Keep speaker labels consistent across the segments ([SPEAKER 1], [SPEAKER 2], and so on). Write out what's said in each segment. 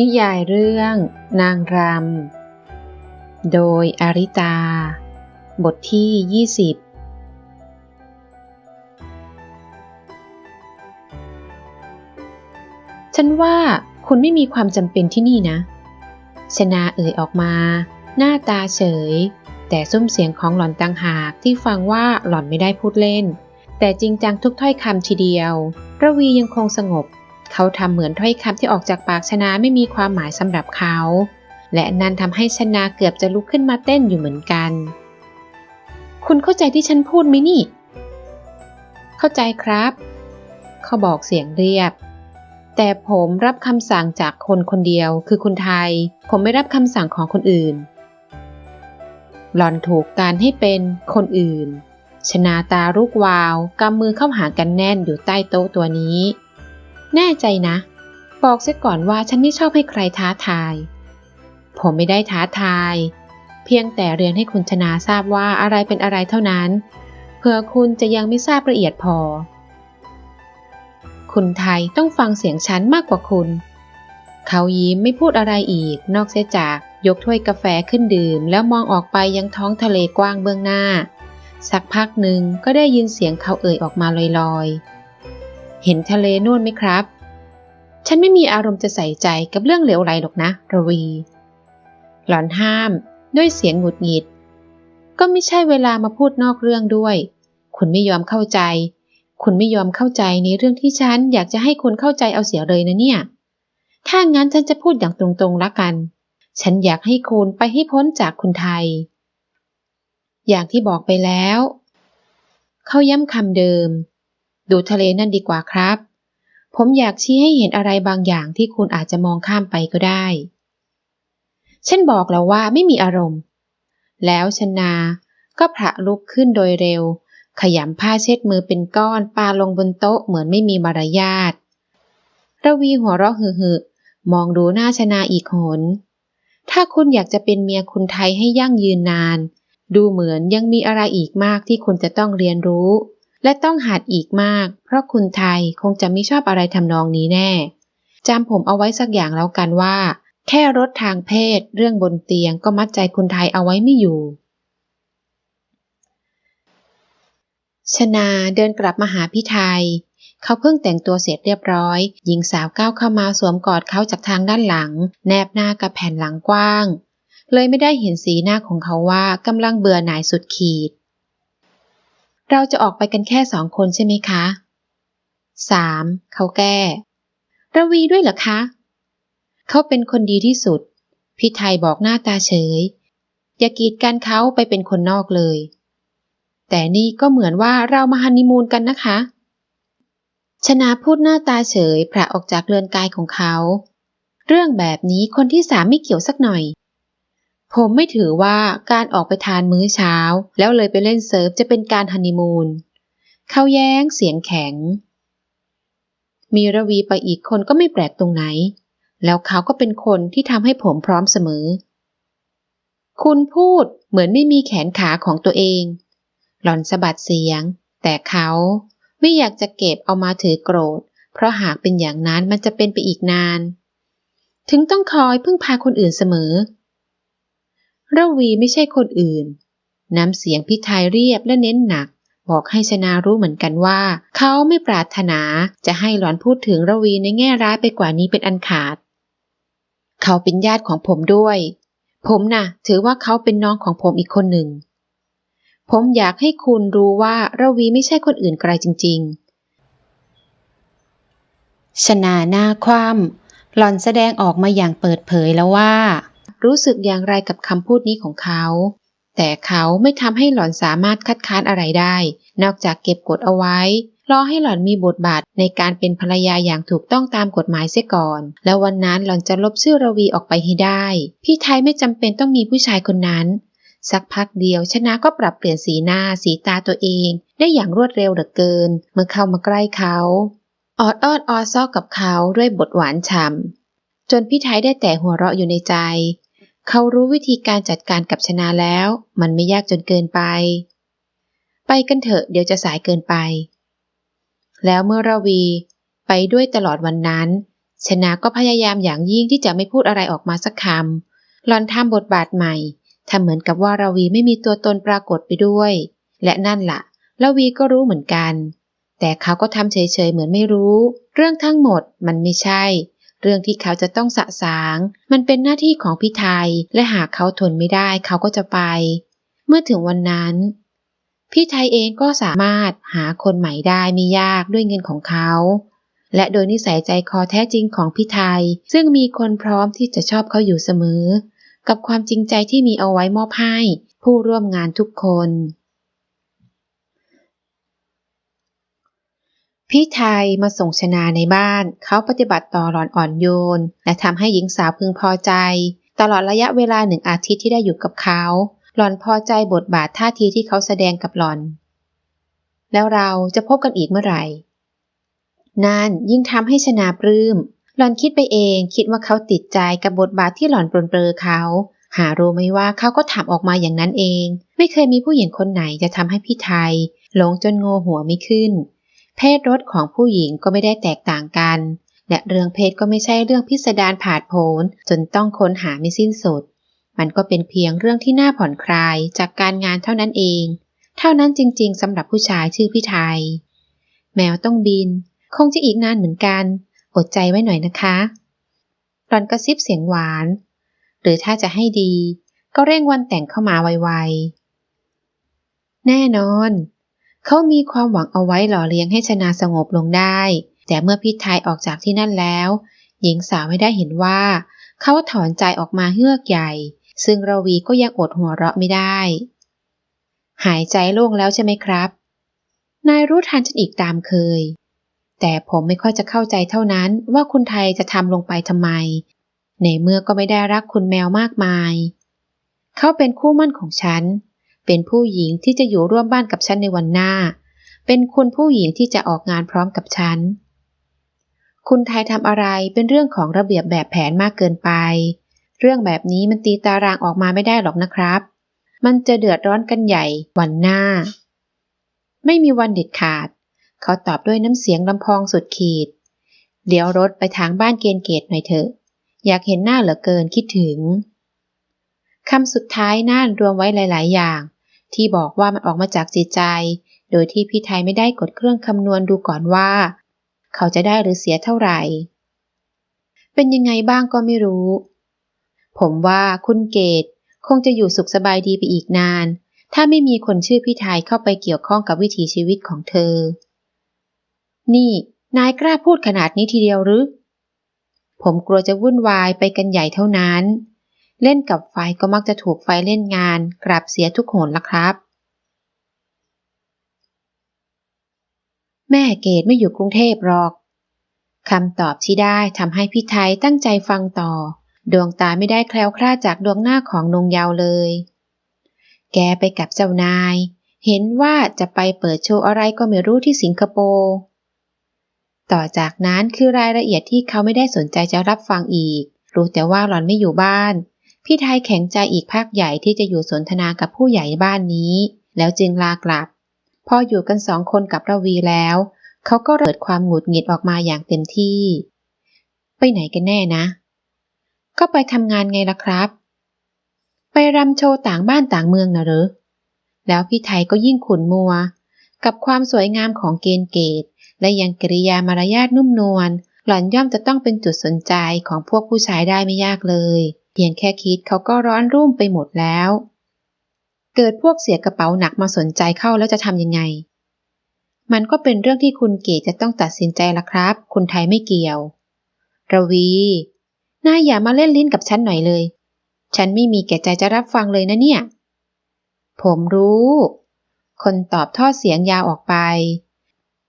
[SPEAKER 1] นิยายเรื่อง นางรำ โดยอาริตา บทที่ 20 ฉันว่าคุณไม่มีความจำเป็นที่นี่นะ ชนาเอ่ยออกมา หน้าตาเฉย แต่ซุ้มเสียงของหล่อนต่างหากที่ฟังว่าหล่อนไม่ได้พูดเล่น แต่จริงจังทุกถ้อยคำทีเดียว ระวียังคงสงบ เขาทำเหมือนถ้อยคำที่ออกจากปากชนาไม่มีความหมายสำหรับเขา และนั่นทำให้ชนาเกือบจะลุกขึ้นมาเต้นอยู่เหมือนกัน คุณเข้าใจที่ฉันพูดไหมนี่ เข้าใจครับ เขาบอกเสียงเรียบ แต่ผมรับคำสั่งจากคนคนเดียว คือคุณไทย ผมไม่รับคำสั่งของคนอื่น หล่อนถูกการให้เป็นคนอื่นชนาตาลูกวาว กำมือเข้าหากันแน่นอยู่ใต้โต๊ะตัวนี้ แน่ใจนะ บอกเสียก่อนว่าฉันไม่ชอบให้ใครท้าทาย ผมไม่ได้ท้าทาย เพียงแต่เรียนให้คุณชนาทราบว่าอะไรเป็นอะไรเท่านั้นเพื่อคุณจะยังไม่ทราบละเอียดพอ คุณไทยต้องฟังเสียงฉันมากกว่าคุณ เขายิ้มไม่พูดอะไรอีก นอกเสียจากยกถ้วยกาแฟขึ้นดื่ม แล้วมองออกไปยังท้องทะเลกว้างเบื้องหน้า สักพักหนึ่งก็ได้ยินเสียงเขาเอ่ยออกมาลอยๆ เห็นทะเลนู่นไหมครับ ฉันไม่มีอารมณ์จะใส่ใจกับเรื่องเหลวไหลหรอกนะระวี หลอนห้ามด้วยเสียงหงุดหงิด ก็ไม่ใช่เวลามาพูดนอกเรื่องด้วย คุณไม่ยอมเข้าใจ คุณไม่ยอมเข้าใจในเรื่องที่ฉันอยากจะให้คุณเข้าใจเอาเสียเลยนะเนี่ย ถ้างั้นฉันจะพูดอย่างตรงๆละกัน ฉันอยากให้คุณไปให้พ้นจากคุณไทย อย่างที่บอกไปแล้ว เขาย้ำคำเดิม ดูทะเลนั่นดีกว่าครับ ผมอยากชี้ให้เห็นอะไรบางอย่างที่คุณอาจจะมองข้ามไปก็ได้ ฉันบอกแล้วว่าไม่มีอารมณ์ แล้วชนาก็ผละลุกขึ้นโดยเร็ว ขยำผ้าเช็ดมือเป็นก้อนปาลงบนโต๊ะเหมือนไม่มีมารยาทระวีหัวเราะหึ่มองดูหน้าชนาอีกหน ถ้าคุณอยากจะเป็นเมียคุณไทยให้ยั่งยืนนาน ดูเหมือนยังมีอะไรอีกมากที่คุณจะต้องเรียนรู้ และต้องหัดอีกมาก เพราะคุณไทยคงจะไม่ชอบอะไรทำนองนี้แน่จำผมเอาไว้สักอย่างแล้วกันว่า แค่รถทางเพศเรื่องบนเตียงก็มัดใจคุณไทยเอาไว้ไม่อยู่ ชนาเดินกลับมาหาพี่ไทย เขาเพิ่งแต่งตัวเสร็จเรียบร้อย หญิงสาวก้าวเข้ามาสวมกอดเขาจากทางด้านหลัง แนบหน้ากับแผ่นหลังกว้าง เลยไม่ได้เห็นสีหน้าของเขาว่ากำลังเบื่อหน่ายสุดขีด เราจะออกไปกันแค่สองคนใช่ไหมคะสามเขาแก้ ระวีด้วยเหรอคะ เขาเป็นคนดีที่สุด พี่ไทยบอกหน้าตาเฉย อย่ากีดกันเขาไปเป็นคนนอกเลย แต่นี่ก็เหมือนว่าเรามาฮันนีมูนกันนะคะ ชนาพูดหน้าตาเฉยพระออกจากเรือนกายของเขา เรื่องแบบนี้คนที่สามไม่เกี่ยวสักหน่อย ผมไม่ถือว่าการออกไปทานมื้อเช้า แล้วเลยไปเล่นเซิร์ฟจะเป็นการฮันนีมูนเขาแย้งเสียงแข็ง มีระวีไปอีกคนก็ไม่แปลกตรงไหน แล้วเขาก็เป็นคนที่ทำให้ผมพร้อมเสมอ คุณพูดเหมือนไม่มีแขนขาของตัวเอง หล่อนสะบัดเสียง แต่เขาไม่อยากจะเก็บเอามาถือโกรธ เพราะหากเป็นอย่างนั้นมันจะเป็นไปอีกนาน ถึงต้องคอยพึ่งพาคนอื่นเสมอ ระวีไม่ใช่คนอื่น น้ำเสียงพิไทยเรียบและเน้นหนัก บอกให้ชนารู้เหมือนกันว่า เขาไม่ปรารถนาจะให้หลอนพูดถึงระวีในแง่ร้ายไปกว่านี้เป็นอันขาด เขาเป็นญาติของผมด้วย ผมน่ะ ถือว่าเขาเป็นน้องของผมอีกคนหนึ่ง ผมอยากให้คุณรู้ว่าระวีไม่ใช่คนอื่นไกลจริง ๆ ชนาหน้าคว่ำหลอนแสดงออกมาอย่างเปิดเผยแล้วว่า รู้สึกอย่างไรกับคำพูดนี้ของเขา แต่เขาไม่ทำให้หล่อนสามารถคัดค้านอะไรได้ นอกจากเก็บกดเอาไว้ รอให้หล่อนมีบทบาทในการเป็นภรรยาอย่างถูกต้องตามกฎหมายเสียก่อน แล้ววันนั้นหล่อนจะลบชื่อระวีออกไปให้ได้ พี่ไทยไม่จำเป็นต้องมีผู้ชายคนนั้น สักพักเดียวชนะก็ปรับเปลี่ยนสีหน้าสีตาตัวเอง ได้อย่างรวดเร็วเหลือเกิน เมื่อเข้ามาใกล้เขาออดอ้อนออซอกกับเขาด้วยบทหวานฉ่ำจนพี่ไทยได้แต่หัวเราะอยู่ในใจ เขารู้วิธีการจัดการกับชนะแล้ว มันไม่ยากจนเกินไป ไปกันเถอะเดี๋ยวจะสายเกินไป แล้วเมื่อราวีไปด้วยตลอดวันนั้น ชนาก็พยายามอย่างยิ่งที่จะไม่พูดอะไรออกมาสักคำหลอนทำบทบาทใหม่ทำเหมือนกับว่าราวีไม่มีตัวตนปรากฏไปด้วย และนั่นละ่ะราวีก็รู้เหมือนกัน แต่เขาก็ทำเฉยๆเหมือนไม่รู้ เรื่องทั้งหมดมันไม่ใช่ เรื่องที่เขาจะต้องสะสาง มันเป็นหน้าที่ของพี่ไทย และหากเขาทนไม่ได้เขาก็จะไป เมื่อถึงวันนั้น พี่ไทยเองก็สามารถหาคนใหม่ได้ไม่ยากด้วยเงินของเขา และโดยนิสัยใจคอแท้จริงของพี่ไทย ซึ่งมีคนพร้อมที่จะชอบเขาอยู่เสมอ กับความจริงใจที่มีเอาไว้มอบให้ ผู้ร่วมงานทุกคน พี่ไทยมาส่งชนาในบ้าน เขาปฏิบัติต่อหลอนอ่อนโยน และทำให้หญิงสาวพึงพอใจ ตลอดระยะเวลาหนึ่งอาทิตย์ที่ได้อยู่กับเขา หลอนพอใจบทบาทท่าทีที่เขาแสดงกับหลอน แล้วเราจะพบกันอีกเมื่อไหร่นั่นยิ่งทำให้ชนาปลื้ม หลอนคิดไปเองคิดว่าเขาติดใจกับบทบาทที่หลอนปรนเปรอเขา หารู้ไหมว่าเขาก็ถามออกมาอย่างนั้นเอง ไม่เคยมีผู้หญิงคนไหนจะทำให้พี่ไทยหลงจนโงหัวไม่ขึ้น เพศรสของผู้หญิงก็ไม่ได้แตกต่างกัน และเรื่องเพศก็ไม่ใช่เรื่องพิสดารผาดโผนจนต้องค้นหาไม่สิ้นสุด มันก็เป็นเพียงเรื่องที่น่าผ่อนคลายจากการงานเท่านั้นเอง เท่านั้นจริง ๆสำหรับผู้ชายชื่อพี่ไทย แมวต้องบิน คงจะอีกนานเหมือนกัน อดใจไว้หน่อยนะคะหลอนกระซิบเสียงหวาน หรือถ้าจะให้ดี ก็เร่งวันแต่งเข้ามาไวๆแน่นอน เขามีความหวังเอาไว้หล่อเลี้ยงให้ชนาสงบลงได้ แต่เมื่อพิทยออกจากที่นั่นแล้ว หญิงสาวไม่ได้เห็นว่า เขาถอนใจออกมาเฮือกใหญ่ ซึ่งราวีก็ยังอดหัวเราะไม่ได้ หายใจโล่งแล้วใช่ไหมครับ นายรู้ทันฉันอีกตามเคย แต่ผมไม่ค่อยจะเข้าใจเท่านั้นว่าคุณไทยจะทำลงไปทำไม ในเมื่อก็ไม่ได้รักคุณแมวมากมาย เขาเป็นคู่มั่นของฉัน เป็นผู้หญิงที่จะอยู่ร่วมบ้านกับฉันในวันหน้า เป็นคุณผู้หญิงที่จะออกงานพร้อมกับฉัน คุณไทยทำอะไรเป็นเรื่องของระเบียบแบบแผนมากเกินไป เรื่องแบบนี้มันตีตารางออกมาไม่ได้หรอกนะครับ มันจะเดือดร้อนกันใหญ่วันหน้า ไม่มีวันเด็ดขาด เขาตอบด้วยน้ำเสียงลำพองสุดขีดเลี้ยวรถไปทางบ้านเกณฑ์เกตหน่อยเถอะ อยากเห็นหน้าเหลือเกินคิดถึงคำสุดท้ายน่านรวมไว้หลาย ๆ อย่าง ที่บอกว่ามันออกมาจากจิตใจ โดยที่พี่ไทยไม่ได้กดเครื่องคำนวณดูก่อนว่า เขาจะได้หรือเสียเท่าไหร่ เป็นยังไงบ้างก็ไม่รู้ ผมว่าคุณเกตคงจะอยู่สุขสบายดีไปอีกนาน ถ้าไม่มีคนชื่อพี่ไทยเข้าไปเกี่ยวข้องกับวิถีชีวิตของเธอ นี่นายกล้าพูดขนาดนี้ทีเดียวหรือ ผมกลัวจะวุ่นวายไปกันใหญ่เท่านั้น เล่นกับไฟก็มักจะถูกไฟเล่นงานกลับเสียทุกโหนละครับ แม่เกดไม่อยู่กรุงเทพหรอกคำตอบที่ได้ทำให้พี่ไทยตั้งใจฟังต่อ ดวงตาไม่ได้แคล้วคลาดจากดวงหน้าของนงเยาวเลย แกไปกับเจ้านาย เห็นว่าจะไปเปิดโชว์อะไรก็ไม่รู้ที่สิงคโปร์ต่อจากนั้นคือรายละเอียดที่เขาไม่ได้สนใจจะรับฟังอีก รู้แต่ว่าหลอนไม่อยู่บ้าน พี่ไทยแข็งใจอีกภาคใหญ่ที่จะอยู่สนทนากับผู้ใหญ่บ้านนี้ แล้วจึงลากลับ พออยู่กันสองคนกับระวีแล้ว เขาก็เกิดความหงุดหงิดออกมาอย่างเต็มที่ ไปไหนกันแน่นะ ก็ไปทำงานไงล่ะครับ ไปรำโชว์ต่างบ้านต่างเมืองนะหรือแล้วพี่ไทยก็ยิ่งขุนมัว กับความสวยงามของเกณฑ์เกต และยังกริยามารยาทนุ่มนวลหล่อนย่อมจะต้องเป็นจุดสนใจของพวกผู้ชายได้ไม่ยากเลย เพียงแค่คิดเขาก็ร้อนรุ่มไปหมดแล้ว เกิดพวกเสียกระเป๋าหนักมาสนใจเข้าแล้วจะทำยังไง มันก็เป็นเรื่องที่คุณเก๋จะต้องตัดสินใจละครับ คุณไทยไม่เกี่ยว ระวี นายอย่ามาเล่นลิ้นกับฉันหน่อยเลย ฉันไม่มีแก่ใจจะรับฟังเลยนะเนี่ย ผมรู้ คนตอบทอดเสียงยาวออกไป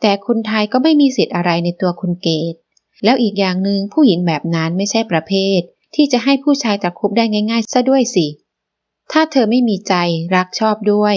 [SPEAKER 1] แต่คุณไทยก็ไม่มีสิทธิ์อะไรในตัวคุณเกตแล้วอีกอย่างหนึ่งผู้หญิงแบบนั้นไม่ใช่ประเภท ที่จะให้ผู้ชายตะคุบได้ง่ายๆซะด้วยสิ ถ้าเธอไม่มีใจรักชอบด้วย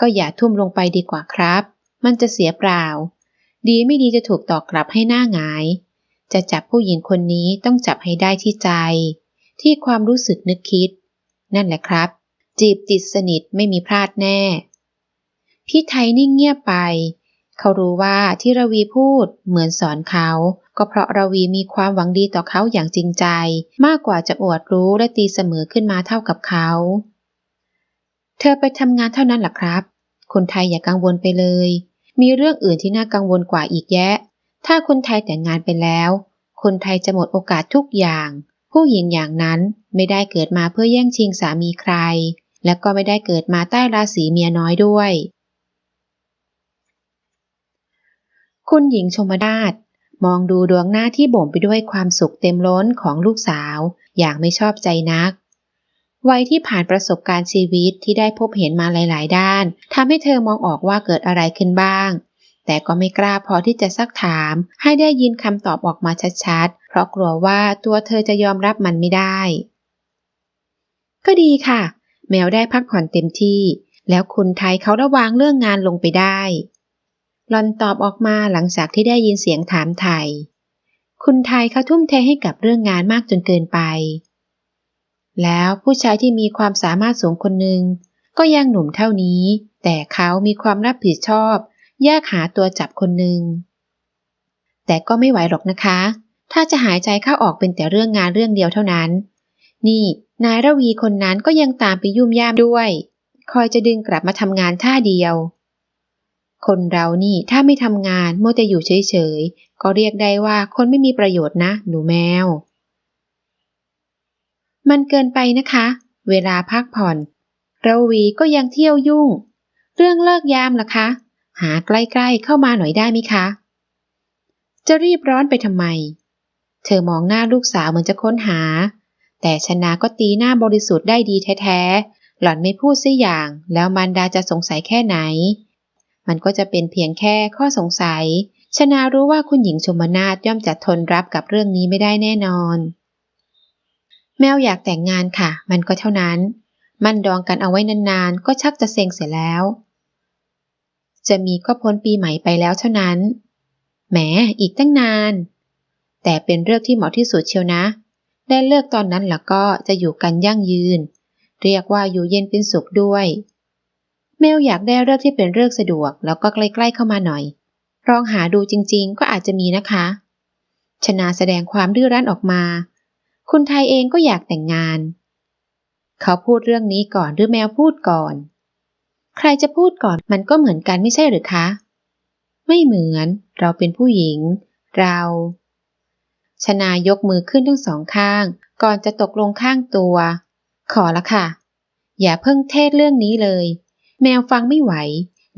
[SPEAKER 1] ก็อย่าทุ่มลงไปดีกว่าครับ มันจะเสียเปล่า ดีไม่ดีจะถูกตอกกลับให้หน้าหงาย จะจับผู้หญิงคนนี้ต้องจับให้ได้ที่ใจ ที่ความรู้สึกนึกคิด นั่นแหละครับ จีบจิตสนิทไม่มีพลาดแน่ พี่ไทยนิ่งเงียบไป เขารู้ว่าที่ระวีพูดเหมือนสอนเขา ก็เพราะราวีมีความหวังดีต่อเขาอย่างจริงใจ มากกว่าจะอวดรู้และตีเสมอขึ้นมาเท่ากับเขา เธอไปทำงานเท่านั้นหรอครับ คนไทยอย่ากังวลไปเลย มีเรื่องอื่นที่น่ากังวลกว่าอีกแยะ ถ้าคนไทยแต่งงานไปแล้ว คนไทยจะหมดโอกาสทุกอย่าง ผู้หญิงอย่างนั้นไม่ได้เกิดมาเพื่อแย่งชิงสามีใคร และก็ไม่ได้เกิดมาใต้ราศีเมียน้อยด้วยคุณหญิงชมนาท มองดูดวงหน้าที่บ่มไปด้วยความสุขเต็มล้นของลูกสาว อย่างไม่ชอบใจนัก วัยที่ผ่านประสบการณ์ชีวิตที่ได้พบเห็นมาหลาย ๆ ด้านทำให้เธอมองออกว่าเกิดอะไรขึ้นบ้าง แต่ก็ไม่กล้าพอที่จะซักถาม ให้ได้ยินคำตอบออกมาชัด ๆ เพราะกลัวว่าตัวเธอจะยอมรับมันไม่ได้ ก็ดีค่ะ แมวได้พักผ่อนเต็มที่ แล้วคุณไทยเขาระวางเรื่องงานลงไปได้ หลอนตอบออกมาหลังจากที่ได้ยินเสียงถามไทย คุณไทยเขาทุ่มเทให้กับเรื่องงานมากจนเกินไป แล้วผู้ชายที่มีความสามารถสูงคนหนึ่งก็ยังหนุ่มเท่านี้ แต่เขามีความรับผิดชอบแยกหาตัวจับคนหนึ่ง แต่ก็ไม่ไหวหรอกนะคะ ถ้าจะหายใจเข้าออกเป็นแต่เรื่องงานเรื่องเดียวเท่านั้น นี่นายระวีคนนั้นก็ยังตามไปยุ่มย่ามด้วย คอยจะดึงกลับมาทำงานท่าเดียว คนเรานี่ถ้าไม่ทำงานโมัวแต่อยู่เฉยๆ ก็เรียกได้ว่าคนไม่มีประโยชน์นะ หนูแมว มันเกินไปนะคะ เวลาพักผ่อน เราวีก็ยังเที่ยวยุ่ง เรื่องเลิกยามล่ะคะ หาใกล้ๆเข้ามาหน่อยได้ไหมคะ จะรีบร้อนไปทำไม เธอมองหน้าลูกสาวเหมือนจะค้นหา แต่ชนะก็ตีหน้าบริสุทธิ์ได้ดีแท้ๆ หล่อนไม่พูดสิอย่าง แล้วมันดาจะสงสัยแค่ไหน มันก็จะเป็นเพียงแค่ข้อสงสัย ชนารู้ว่าคุณหญิงชมนาทย่อมจะทนรับกับเรื่องนี้ไม่ได้แน่นอน แมวอยากแต่งงานค่ะ มันก็เท่านั้น มันดองกันเอาไว้นานๆ ก็ชักจะเซ็งเสียแล้ว จะมีก็พ้นปีใหม่ไปแล้วเท่านั้น แหม อีกตั้งนาน แต่เป็นเรื่องที่เหมาะที่สุดเชียวนะ ได้เลิกตอนนั้นแล้วก็จะอยู่กันยั่งยืน เรียกว่าอยู่เย็นเป็นสุขด้วย เมลอยากได้เลือกที่เป็นเลือกสะดวก แล้วก็ใกล้ๆเข้ามาหน่อยลองหาดูจริงๆ ก็อาจจะมีนะคะ ชนาแสดงความดื้อรั้นออกมา คุณไทยเองก็อยากแต่งงาน เขาพูดเรื่องนี้ก่อนหรือแมวพูดก่อน ใครจะพูดก่อนมันก็เหมือนกันไม่ใช่หรือคะ ไม่เหมือน เราเป็นผู้หญิง เรา ชนายกมือขึ้นทั้งสองข้าง ก่อนจะตกลงข้างตัว ขอละค่ะ อย่าเพิ่งเทศเรื่องนี้เลย แมวฟังไม่ไหว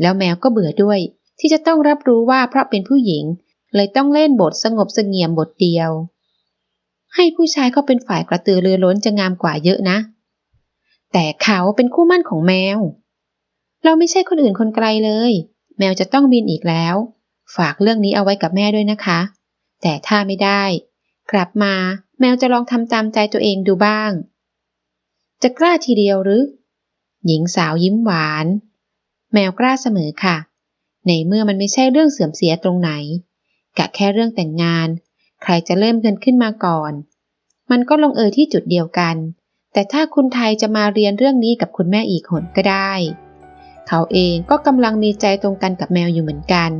[SPEAKER 1] แล้วแมวก็เบื่อด้วย ที่จะต้องรับรู้ว่าเพราะเป็นผู้หญิง เลยต้องเล่นบทสงบเสงี่ยมบทเดียว ให้ผู้ชายเขาเป็นฝ่ายกระตือรือร้นจะงามกว่าเยอะนะ แต่เขาเป็นคู่มั่นของแมว เราไม่ใช่คนอื่นคนไกลเลย แมวจะต้องบินอีกแล้ว ฝากเรื่องนี้เอาไว้กับแม่ด้วยนะคะ แต่ถ้าไม่ได้ กลับมาแมวจะลองทำตามใจตัวเองดูบ้าง จะกล้าทีเดียวหรือ หญิงสาวยิ้มหวาน แมวกล้าเสมอค่ะ ในเมื่อมันไม่ใช่เรื่องเสื่อมเสียตรงไหน กะแค่เรื่องแต่งงาน ใครจะเริ่มกันขึ้นมาก่อน มันก็ลงเอยที่จุดเดียวกัน แต่ถ้าคุณไทยจะมาเรียนเรื่องนี้กับคุณแม่อีกหนก็ได้ เขาเองก็กำลังมีใจตรงกันกับแมวอยู่เหมือนกัน